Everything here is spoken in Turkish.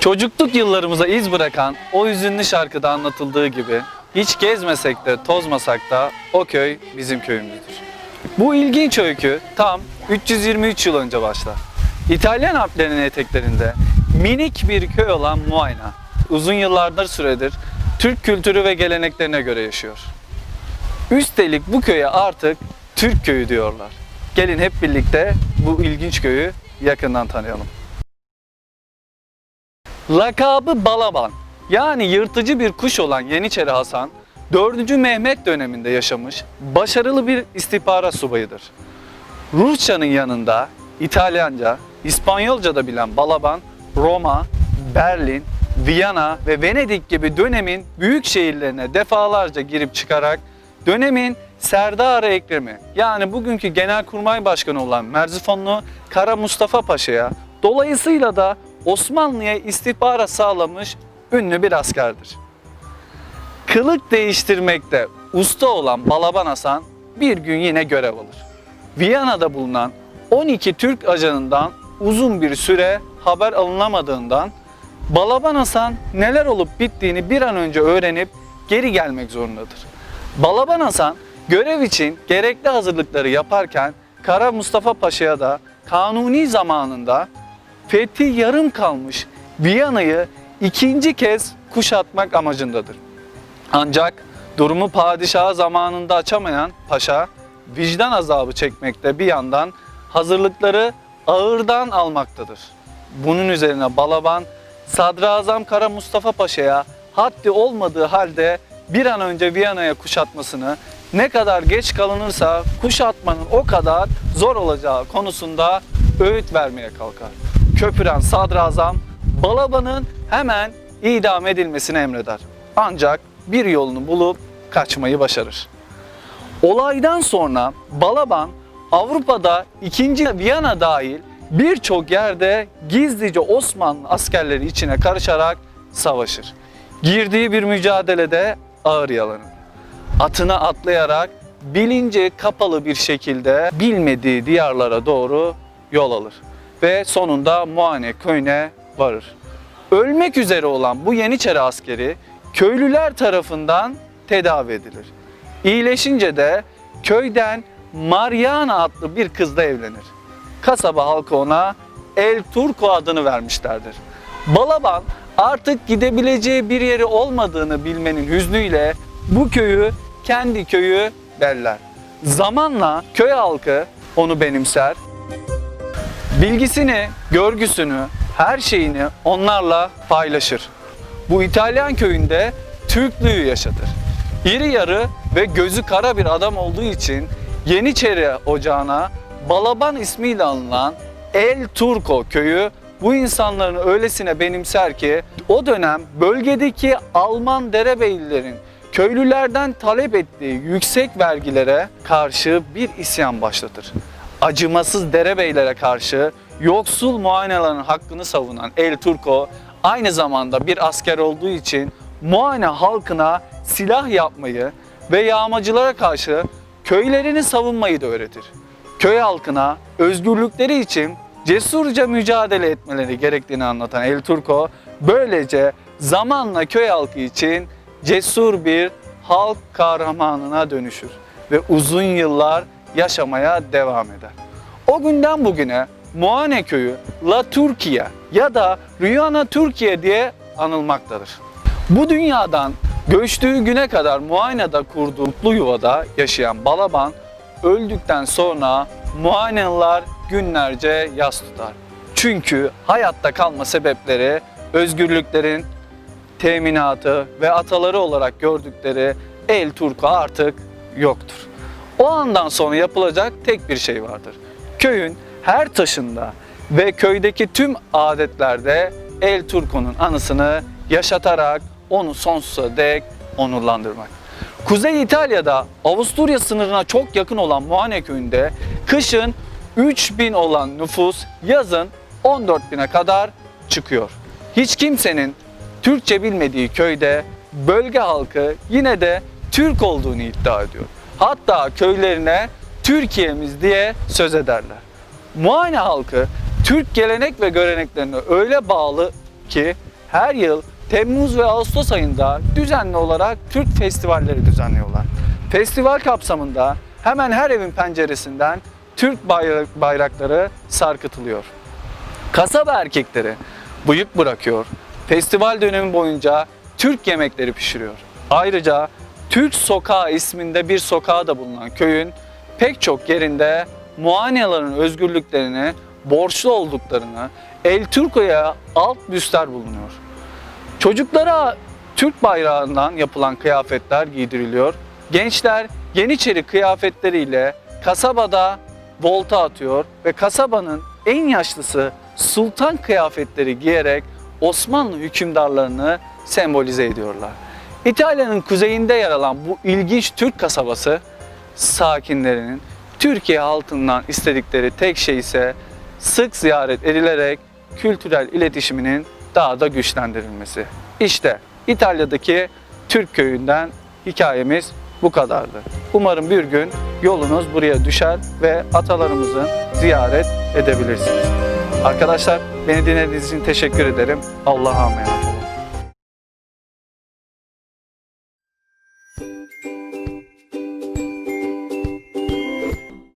Çocukluk yıllarımıza iz bırakan o hüzünlü şarkıda anlatıldığı gibi hiç gezmesek de tozmasak da o köy bizim köyümüzdür. Bu ilginç öykü tam 323 yıl önce başlar. İtalyan Alplerinin eteklerinde minik bir köy olan Muayna uzun yıllardır süredir Türk kültürü ve geleneklerine göre yaşıyor. Üstelik bu köye artık Türk köyü diyorlar. Gelin hep birlikte bu ilginç köyü yakından tanıyalım. Lakabı Balaban yani yırtıcı bir kuş olan Yeniçeri Hasan 4. Mehmet döneminde yaşamış başarılı bir istihbarat subayıdır. Rusçanın yanında İtalyanca, İspanyolca da bilen Balaban, Roma, Berlin, Viyana ve Venedik gibi dönemin büyük şehirlerine defalarca girip çıkarak dönemin Serdar Ekrem'i yani bugünkü Genelkurmay Başkanı olan Merzifonlu Kara Mustafa Paşa'ya dolayısıyla da Osmanlı'ya istihbarat sağlamış ünlü bir askerdir. Kılık değiştirmekte usta olan Balaban Hasan bir gün yine görev alır. Viyana'da bulunan 12 Türk ajanından uzun bir süre haber alınamadığından Balaban Hasan neler olup bittiğini bir an önce öğrenip geri gelmek zorundadır. Balaban Hasan görev için gerekli hazırlıkları yaparken Kara Mustafa Paşa'ya da kanuni zamanında fethi yarım kalmış Viyana'yı ikinci kez kuşatmak amacındadır. Ancak durumu padişahı zamanında açamayan paşa vicdan azabı çekmekte bir yandan hazırlıkları ağırdan almaktadır. Bunun üzerine Balaban Sadrazam Kara Mustafa Paşa'ya haddi olmadığı halde bir an önce Viyana'ya kuşatmasını ne kadar geç kalınırsa kuşatmanın o kadar zor olacağı konusunda öğüt vermeye kalkar. Köpüren Sadrazam Balaban'ın hemen idam edilmesini emreder. Ancak bir yolunu bulup kaçmayı başarır. Olaydan sonra Balaban Avrupa'da 2. Viyana dahil birçok yerde gizlice Osmanlı askerleri içine karışarak savaşır. Girdiği bir mücadelede ağır yaralanır. Atına atlayarak bilinci kapalı bir şekilde bilmediği diyarlara doğru yol alır ve sonunda Muane köyüne varır. Ölmek üzere olan bu Yeniçeri askeri köylüler tarafından tedavi edilir. İyileşince de köyden Mariana adlı bir kızla evlenir. Kasaba halkı ona El Turco adını vermişlerdir. Balaban artık gidebileceği bir yeri olmadığını bilmenin hüznüyle bu köyü kendi köyü derler. Zamanla köy halkı onu benimser bilgisini, görgüsünü, her şeyini onlarla paylaşır. Bu İtalyan köyünde Türklüğü yaşatır. İri yarı ve gözü kara bir adam olduğu için Yeniçeri Ocağı'na Balaban ismiyle anılan El Turco köyü bu insanların öylesine benimser ki o dönem bölgedeki Alman derebeylilerin köylülerden talep ettiği yüksek vergilere karşı bir isyan başlatır acımasız derebeylere karşı yoksul muayenelerin hakkını savunan El Turco aynı zamanda bir asker olduğu için muayene halkına silah yapmayı ve yağmacılara karşı köylerini savunmayı da öğretir. Köy halkına özgürlükleri için cesurca mücadele etmeleri gerektiğini anlatan El Turco böylece zamanla köy halkı için cesur bir halk kahramanına dönüşür ve uzun yıllar yaşamaya devam eder. O günden bugüne Muane köyü La Türkiye ya da Rüyana Türkiye diye anılmaktadır. Bu dünyadan göçtüğü güne kadar Muayene'de kurduğu mutlu yuvada yaşayan Balaban öldükten sonra Muayeneliler günlerce yas tutar. Çünkü hayatta kalma sebepleri özgürlüklerin teminatı ve ataları olarak gördükleri El Turco artık yoktur. O andan sonra yapılacak tek bir şey vardır. Köyün her taşında ve köydeki tüm adetlerde El Turco'nun anısını yaşatarak onu sonsuza dek onurlandırmak. Kuzey İtalya'da Avusturya sınırına çok yakın olan Muane köyünde kışın 3000 olan nüfus yazın 14.000'e kadar çıkıyor. Hiç kimsenin Türkçe bilmediği köyde bölge halkı yine de Türk olduğunu iddia ediyor. Hatta köylerine Türkiye'miz diye söz ederler. Muayene halkı Türk gelenek ve göreneklerine öyle bağlı ki her yıl Temmuz ve Ağustos ayında düzenli olarak Türk festivalleri düzenliyorlar. Festival kapsamında hemen her evin penceresinden Türk bayrak- bayrakları sarkıtılıyor. Kasaba erkekleri bıyık bırakıyor. Festival dönemi boyunca Türk yemekleri pişiriyor. Ayrıca Türk Sokağı isminde bir sokağı da bulunan köyün pek çok yerinde Muanyaların özgürlüklerini borçlu olduklarını El Turco'ya alt büstler bulunuyor. Çocuklara Türk bayrağından yapılan kıyafetler giydiriliyor. Gençler Yeniçeri kıyafetleriyle kasabada volta atıyor ve kasabanın en yaşlısı sultan kıyafetleri giyerek Osmanlı hükümdarlarını sembolize ediyorlar. İtalya'nın kuzeyinde yer alan bu ilginç Türk kasabası sakinlerinin Türkiye halkından istedikleri tek şey ise sık ziyaret edilerek kültürel iletişiminin daha da güçlendirilmesi. İşte İtalya'daki Türk köyünden hikayemiz bu kadardı. Umarım bir gün yolunuz buraya düşer ve atalarımızı ziyaret edebilirsiniz. Arkadaşlar beni dinlediğiniz için teşekkür ederim. Allah'a emanet.